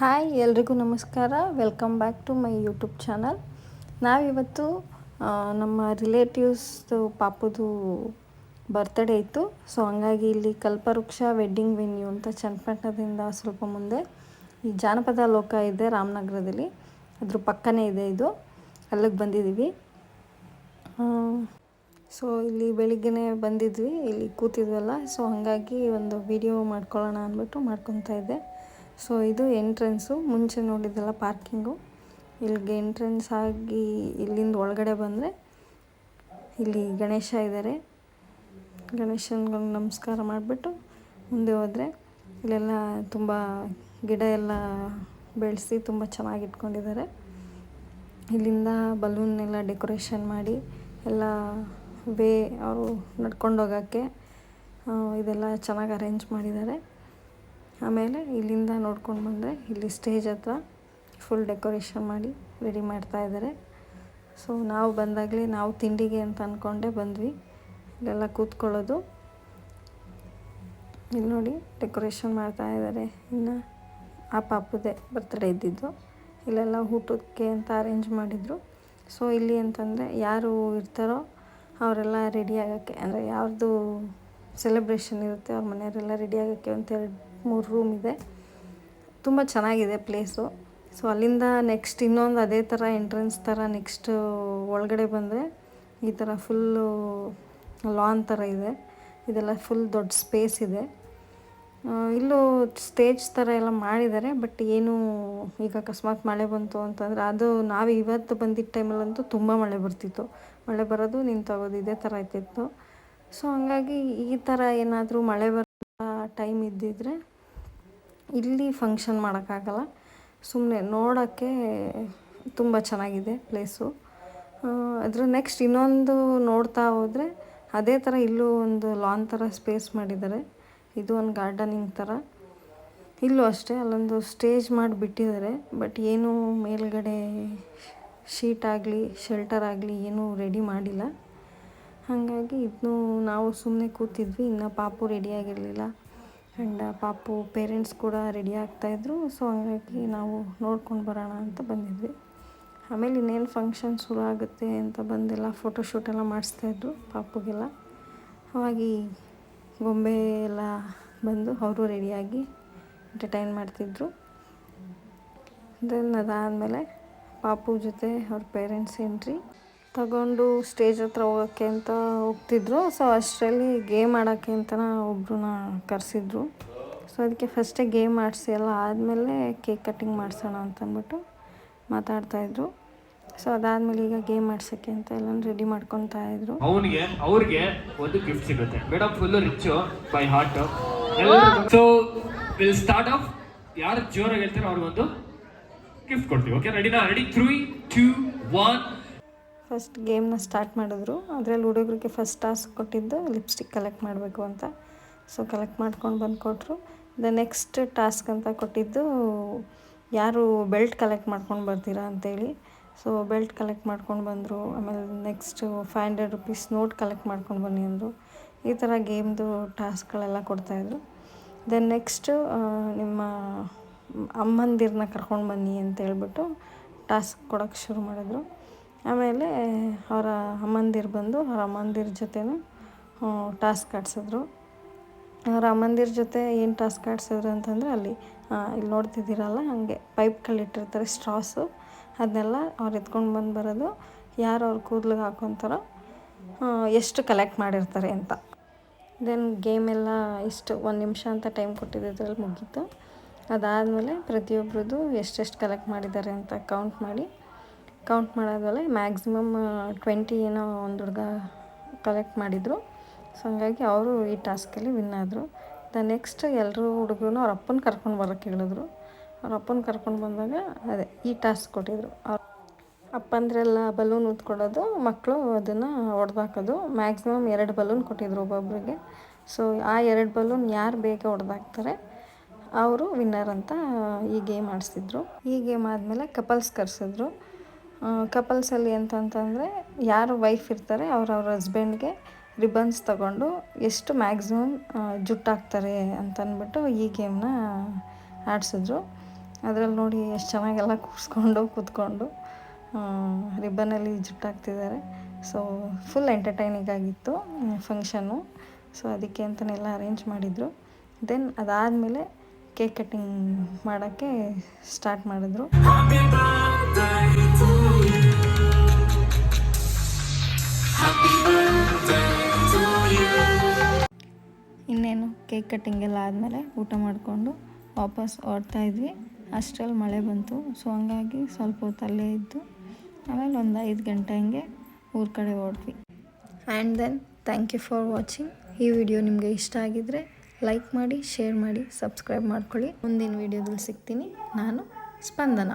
Hi, ಎಲ್ರಿಗೂ ನಮಸ್ಕಾರ. Welcome back to my YouTube channel ನಾವಿವತ್ತು ನಮ್ಮ ರಿಲೇಟಿವ್ಸ್ದು ಪಾಪದು ಬರ್ತ್ಡೇ ಇತ್ತು. ಸೊ ಹಂಗಾಗಿ ಇಲ್ಲಿ ಕಲ್ಪವೃಕ್ಷ ವೆಡ್ಡಿಂಗ್ ವೆನ್ಯೂ ಅಂತ ಚನ್ನಪಟ್ಟಣದಿಂದ ಸ್ವಲ್ಪ ಮುಂದೆ ಈ ಜಾನಪದ ಲೋಕ ಇದೆ ರಾಮನಗರದಲ್ಲಿ. ಅದ್ರ ಪಕ್ಕನೇ ಇದೆ ಇದು. ಅಲ್ಲಿಗೆ ಬಂದಿದ್ದೀವಿ ಸೊ ಇಲ್ಲಿ ಬೆಳಿಗ್ಗೆನೇ ಬಂದಿದ್ವಿ. ಇಲ್ಲಿ ಕೂತಿದ್ವಲ್ಲ. ಸೊ ಹಾಗಾಗಿ ಒಂದು ವಿಡಿಯೋ ಮಾಡ್ಕೊಳ್ಳೋಣ ಅಂದ್ಬಿಟ್ಟು ಮಾಡ್ಕೊತಾ ಇದ್ದೆ. ಸೊ ಇದು ಎಂಟ್ರೆನ್ಸು. ಮುಂಚೆ ನೋಡಿದ್ದೆಲ್ಲ ಪಾರ್ಕಿಂಗು. ಇಲ್ಲಿಗೆ ಎಂಟ್ರೆನ್ಸ್ ಆಗಿ ಇಲ್ಲಿಂದ ಒಳಗಡೆ ಬಂದರೆ ಇಲ್ಲಿ ಗಣೇಶ ಇದ್ದಾರೆ ಗಣೇಶನ್ಗೆ ನಮಸ್ಕಾರ ಮಾಡಿಬಿಟ್ಟು ಮುಂದೆ ಹೋದರೆ ಇಲ್ಲೆಲ್ಲ ತುಂಬ ಗಿಡ ಎಲ್ಲ ಬೆಳೆಸಿ ತುಂಬ ಚೆನ್ನಾಗಿ ಇಟ್ಕೊಂಡಿದ್ದಾರೆ. ಇಲ್ಲಿಂದ ಬಲೂನ್ ಎಲ್ಲ ಡೆಕೋರೇಷನ್ ಮಾಡಿ ಎಲ್ಲ ವೇ ಅವರು ನಡ್ಕೊಂಡು ಹೋಗೋಕ್ಕೆ ಇದೆಲ್ಲ ಚೆನ್ನಾಗಿ ಅರೇಂಜ್ ಮಾಡಿದ್ದಾರೆ. ಆಮೇಲೆ ಇಲ್ಲಿಂದ ನೋಡ್ಕೊಂಡು ಬಂದರೆ ಇಲ್ಲಿ ಸ್ಟೇಜ್ ಹತ್ರ ಫುಲ್ ಡೆಕೋರೇಷನ್ ಮಾಡಿ ರೆಡಿ ಮಾಡ್ತಾ ಇದ್ದಾರೆ. ಸೊ ನಾವು ಬಂದಾಗಲೇ ನಾವು ತಿಂಡಿಗೆ ಅಂತ ಅಂದ್ಕೊಂಡೆ ಬಂದ್ವಿ. ಇಲ್ಲೆಲ್ಲ ಕೂತ್ಕೊಳ್ಳೋದು. ಇಲ್ಲಿ ನೋಡಿ ಡೆಕೋರೇಷನ್ ಮಾಡ್ತಾ ಇದ್ದಾರೆ. ಇನ್ನು ಆ ಪಾಪದೇ ಬರ್ತ್ಡೇ ಇದ್ದಿದ್ದು. ಇಲ್ಲೆಲ್ಲ ಊಟಕ್ಕೆ ಅಂತ ಅರೇಂಜ್ ಮಾಡಿದರು. ಸೊ ಇಲ್ಲಿ ಅಂತಂದರೆ ಯಾರು ಇರ್ತಾರೋ ಅವರೆಲ್ಲ ರೆಡಿ ಆಗೋಕ್ಕೆ, ಅಂದರೆ ಯಾರ್ದು ಸೆಲೆಬ್ರೇಷನ್ ಇರುತ್ತೆ ಅವ್ರ ಮನೆಯವರೆಲ್ಲ ರೆಡಿ ಆಗೋಕ್ಕೆ ಅಂತ ಎರಡು ಮೂರು ರೂಮ್ ಇದೆ. ತುಂಬ ಚೆನ್ನಾಗಿದೆ ಪ್ಲೇಸು ಸೊ ಅಲ್ಲಿಂದ ನೆಕ್ಸ್ಟ್ ಇನ್ನೊಂದು ಅದೇ ಥರ ಎಂಟ್ರೆನ್ಸ್ ಥರ ನೆಕ್ಸ್ಟ್ ಒಳಗಡೆ ಬಂದರೆ ಈ ಥರ ಫುಲ್ಲು ಲಾನ್ ಥರ ಇದೆ. ಇದೆಲ್ಲ ಫುಲ್ ದೊಡ್ಡ ಸ್ಪೇಸ್ ಇದೆ. ಇಲ್ಲೂ ಸ್ಟೇಜ್ ಥರ ಎಲ್ಲ ಮಾಡಿದ್ದಾರೆ ಬಟ್ ಏನು ಈಗ ಅಕಸ್ಮಾತ್ ಮಳೆ ಬಂತು ಅಂತಂದರೆ ಅದು ನಾವು ಇವತ್ತು ಬಂದಿದ್ದ ಟೈಮಲ್ಲಂತೂ ತುಂಬ ಮಳೆ ಬರ್ತಿತ್ತು. ಮಳೆ ಬರೋದು ನಿಂತೋಗೋದು ಇದೇ ಥರ ಆಯ್ತಿತ್ತು ಸೊ ಹಂಗಾಗಿ ಈ ಥರ ಏನಾದರೂ ಮಳೆ ಬರೋ ಟೈಮ್ ಇದ್ದಿದ್ರೆ ಇಲ್ಲಿ ಫಂಕ್ಷನ್ ಮಾಡೋಕ್ಕಾಗಲ್ಲ. ಸುಮ್ಮನೆ ನೋಡೋಕ್ಕೆ ತುಂಬ ಚೆನ್ನಾಗಿದೆ ಪ್ಲೇಸು ಅದರ ನೆಕ್ಸ್ಟ್ ಇನ್ನೊಂದು ನೋಡ್ತಾ ಹೋದರೆ ಅದೇ ಥರ ಇಲ್ಲೂ ಒಂದು ಲಾನ್ ಥರ ಸ್ಪೇಸ್ ಮಾಡಿದ್ದಾರೆ. ಇದು ಒಂದು ಗಾರ್ಡನಿಂಗ್ ಥರ ಇಲ್ಲೂ ಅಷ್ಟೇ, ಅಲ್ಲೊಂದು ಸ್ಟೇಜ್ ಮಾಡಿಬಿಟ್ಟಿದ್ದಾರೆ. ಬಟ್ ಏನೂ ಮೇಲ್ಗಡೆ ಶೀಟ್ ಆಗಲಿ ಶೆಲ್ಟರ್ ಆಗಲಿ ಏನೂ ರೆಡಿ ಮಾಡಿಲ್ಲ. ಹಾಗಾಗಿ ಇದನ್ನು ನಾವು ಸುಮ್ಮನೆ ಕೂತಿದ್ವಿ, ಇನ್ನು ಪಾಪು ರೆಡಿ ಆಗಿರಲಿಲ್ಲ. ಆ್ಯಂಡ್ ಪಾಪು ಪೇರೆಂಟ್ಸ್ ಕೂಡ ರೆಡಿ ಆಗ್ತಾಯಿದ್ರು ಸೊ ಹಾಗಾಗಿ ನಾವು ನೋಡ್ಕೊಂಡು ಬರೋಣ ಅಂತ ಬಂದಿದ್ವಿ. ಆಮೇಲೆ ಇನ್ನೇನು ಫಂಕ್ಷನ್ ಶುರು ಆಗುತ್ತೆ ಅಂತ ಬಂದೆಲ್ಲ ಫೋಟೋಶೂಟ್ ಎಲ್ಲ ಮಾಡಿಸ್ತಾಯಿದ್ರು ಪಾಪುಗೆಲ್ಲ. ಅವಾಗಿ ಗೊಂಬೆ ಎಲ್ಲ ಬಂದು ಅವರು ರೆಡಿಯಾಗಿ ಎಂಟರ್ಟೈನ್ ಮಾಡ್ತಿದ್ರು. ದೆನ್ ಅದಾದಮೇಲೆ ಪಾಪು ಜೊತೆ ಅವ್ರ ಪೇರೆಂಟ್ಸ್ ಎಂಟ್ರಿ ತಗೊಂಡು ಸ್ಟೇಜ್ ಹತ್ರ ಹೋಗೋಕ್ಕೆ ಅಂತ ಹೋಗ್ತಿದ್ರು. ಸೊ ಅಷ್ಟರಲ್ಲಿ ಗೇಮ್ ಆಡೋಕ್ಕೆ ಅಂತನ ಒಬ್ರನ್ನ ಕರೆಸಿದ್ರು. ಸೊ ಅದಕ್ಕೆ ಫಸ್ಟೇ ಗೇಮ್ ಆಡಿಸಿ ಎಲ್ಲ ಆದಮೇಲೆ ಕೇಕ್ ಕಟ್ಟಿಂಗ್ ಮಾಡಿಸೋಣ ಅಂತಂದ್ಬಿಟ್ಟು ಮಾತಾಡ್ತಾಯಿದ್ರು ಸೊ ಅದಾದಮೇಲೆ ಈಗ ಗೇಮ್ ಆಡ್ಸೋಕ್ಕೆ ಅಂತ ಎಲ್ಲ ರೆಡಿ ಮಾಡ್ಕೊತಾ ಇದ್ರು. ಅವನಿಗೆ ಅವ್ರಿಗೆ ಒಂದು ಗಿಫ್ಟ್ ಸಿಗುತ್ತೆ. Madam full rich by heart so will start off ಯಾರು ಜೋರಾಗಿ ಹೇಳ್ತಾರೋ ಅವ್ರಿಗೊಂದು ಗಿಫ್ಟ್ ಕೊಡ್ತೀವಿ. ಓಕೆ ರೆಡಿನಾ ready three two one first ಗೇಮ್ನ start ಮಾಡಿದ್ರು. ಅದರಲ್ಲಿ ಹುಡುಗರಿಗೆ ಫಸ್ಟ್ ಟಾಸ್ಕ್ ಕೊಟ್ಟಿದ್ದು ಲಿಪ್ಸ್ಟಿಕ್ ಕಲೆಕ್ಟ್ ಮಾಡಬೇಕು ಅಂತ. ಸೊ ಕಲೆಕ್ಟ್ ಮಾಡ್ಕೊಂಡು ಬಂದು ಕೊಟ್ಟರು ದ ನೆಕ್ಸ್ಟ್ ಟಾಸ್ಕ್ ಅಂತ ಕೊಟ್ಟಿದ್ದು, ಯಾರು ಬೆಲ್ಟ್ ಕಲೆಕ್ಟ್ ಮಾಡ್ಕೊಂಡು ಬರ್ತೀರಾ ಅಂತೇಳಿ. ಸೊ ಬೆಲ್ಟ್ ಕಲೆಕ್ಟ್ ಮಾಡ್ಕೊಂಡು ಬಂದರು. ಆಮೇಲೆ next five hundred rupees note collect ಮಾಡ್ಕೊಂಡು ಬನ್ನಿ ಅಂದರು. ಈ ಥರ ಗೇಮ್ದು ಟಾಸ್ಕ್ಗಳೆಲ್ಲ ಕೊಡ್ತಾಯಿದ್ರು ದೆನ್ ನೆಕ್ಸ್ಟು ನಿಮ್ಮ ಅಮ್ಮಂದಿರನ್ನ ಕರ್ಕೊಂಡು ಬನ್ನಿ ಅಂತ ಹೇಳ್ಬಿಟ್ಟು ಟಾಸ್ಕ್ ಕೊಡೋಕ್ಕೆ ಶುರು ಮಾಡಿದ್ರು. ಆಮೇಲೆ ಅವರ ಅಮ್ಮಂದಿರು ಬಂದು ಅವ್ರ ಅಮ್ಮಂದಿರ ಜೊತೆನೂ ಟಾಸ್ಕ್ ಆಡಿಸಿದ್ರು ಅವ್ರ ಅಮ್ಮಂದಿರ ಜೊತೆ ಏನು ಟಾಸ್ಕ್ ಆಡಿಸಿದ್ರು ಅಂತಂದರೆ ಅಲ್ಲಿ ಇಲ್ಲಿ ನೋಡ್ತಿದ್ದೀರಲ್ಲ, ಹಾಗೆ ಪೈಪ್ಗಳು ಇಟ್ಟಿರ್ತಾರೆ ಸ್ಟ್ರಾಸು ಅದನ್ನೆಲ್ಲ ಅವ್ರು ಎತ್ಕೊಂಡು ಬಂದು ಬರೋದು, ಯಾರು ಅವ್ರ ಕೂದಲಿಗೆ ಹಾಕೊತಾರೋ ಎಷ್ಟು ಕಲೆಕ್ಟ್ ಮಾಡಿರ್ತಾರೆ ಅಂತ. ದೆನ್ ಗೇಮ್ ಎಲ್ಲ ಇಷ್ಟು ಒಂದು ನಿಮಿಷ ಅಂತ ಟೈಮ್ ಕೊಟ್ಟಿದ್ದರಲ್ಲಿ ಮುಗೀತು. ಅದಾದಮೇಲೆ ಪ್ರತಿಯೊಬ್ಬರದ್ದು ಎಷ್ಟೆಷ್ಟು ಕಲೆಕ್ಟ್ ಮಾಡಿದ್ದಾರೆ ಅಂತ ಕೌಂಟ್ ಮಾಡಿ. ಕೌಂಟ್ ಮಾಡೋದಲ್ಲ ಮ್ಯಾಕ್ಸಿಮಮ್ ಟ್ವೆಂಟಿ ಏನೋ ಒಂದು ಹುಡುಗ ಕಲೆಕ್ಟ್ ಮಾಡಿದರು. ಸೊ ಹಾಗಾಗಿ ಅವರು ಈ ಟಾಸ್ಕಲ್ಲಿ ವಿನ್ ಆದರು. ದ ನೆಕ್ಸ್ಟ್ ಎಲ್ಲರೂ ಹುಡುಗರು ಅವ್ರ ಅಪ್ಪನ ಕರ್ಕೊಂಡು ಬರೋಕ್ಕೆ ಹೇಳಿದ್ರು. ಅವ್ರ ಅಪ್ಪನ ಕರ್ಕೊಂಡು ಬಂದಾಗ ಅದೇ ಈ ಟಾಸ್ಕ್ ಕೊಟ್ಟಿದ್ರು. ಅವ್ರ ಅಪ್ಪಂದ್ರೆಲ್ಲ ಬಲೂನ್ ಉತ್ಕೊಡೋದು ಮಕ್ಕಳು ಅದನ್ನು ಹೊಡೆದಾಕೋದು ಮ್ಯಾಕ್ಸಿಮಮ್ ಎರಡು ಬಲೂನ್ ಕೊಟ್ಟಿದ್ರು ಒಬ್ಬೊಬ್ಬರಿಗೆ ಸೊ ಆ ಎರಡು ಬಲೂನ್ ಯಾರು ಬೇಗ ಹೊಡೆದಾಕ್ತಾರೆ ಅವರು ವಿನ್ನರ್ ಅಂತ ಈ ಗೇಮ್ ಆಡಿಸಿದ್ರು. ಈ ಗೇಮ್ ಆದಮೇಲೆ ಕಪಲ್ಸ್ ಕರೆಸಿದ್ರು. ಕಪಲ್ಸಲ್ಲಿ ಅಂತಂತಂದರೆ ಯಾರು ವೈಫ್ ಇರ್ತಾರೆ ಅವ್ರ ಅವ್ರ ಹಸ್ಬೆಂಡ್ಗೆ ರಿಬನ್ಸ್ ತಗೊಂಡು ಎಷ್ಟು ಮ್ಯಾಕ್ಸಿಮಮ್ ಜುಟ್ಟಾಕ್ತಾರೆ ಅಂತಂದ್ಬಿಟ್ಟು ಈ ಗೇಮ್ನ ಆಡಿಸಿದ್ರು. ಅದರಲ್ಲಿ ನೋಡಿ ಎಷ್ಟು ಚೆನ್ನಾಗೆಲ್ಲ ಕೂರಿಸ್ಕೊಂಡು, ಕೂತ್ಕೊಂಡು ರಿಬ್ಬನಲ್ಲಿ ಜುಟ್ಟಾಕ್ತಿದ್ದಾರೆ ಸೊ ಫುಲ್ ಎಂಟರ್ಟೈನಿಂಗ್ ಆಗಿತ್ತು ಫಂಕ್ಷನ್ನು ಸೊ ಅದಕ್ಕೆ ಅಂತಲೇ ಅರೇಂಜ್ ಮಾಡಿದರು. ದೆನ್ ಅದಾದಮೇಲೆ ಕೇಕ್ ಕಟ್ಟಿಂಗ್ ಮಾಡೋಕ್ಕೆ ಸ್ಟಾರ್ಟ್ ಮಾಡಿದ್ರು. ಇನ್ನೇನು ಕೇಕ್ ಕಟ್ಟಿಂಗ್ ಎಲ್ಲ ಆದಮೇಲೆ ಊಟ ಮಾಡಿಕೊಂಡು ವಾಪಸ್ ಹೊರಡ್ತಾ ಇದ್ವಿ. ಅಷ್ಟರಲ್ಲಿ ಮಳೆ ಬಂತು. ಸೊ ಹಂಗಾಗಿ ಸ್ವಲ್ಪ ಹೊತ್ತು ಅಲ್ಲೇ ಇದ್ದು, ಆಮೇಲೆ ಒಂದು ಐದು ಗಂಟೆ ಹಂಗೆ ಊರ ಕಡೆ ಹೊರಡ್ವಿ and then thank you for watching ಈ ವಿಡಿಯೋ ನಿಮಗೆ ಇಷ್ಟ ಆಗಿದ್ದರೆ ಲೈಕ್ ಮಾಡಿ ಶೇರ್ ಮಾಡಿ ಸಬ್ಸ್ಕ್ರೈಬ್ ಮಾಡ್ಕೊಳ್ಳಿ. ಮುಂದಿನ ವಿಡಿಯೋದಲ್ಲಿ ಸಿಗ್ತೀನಿ. ನಾನು ಸ್ಪಂದನ.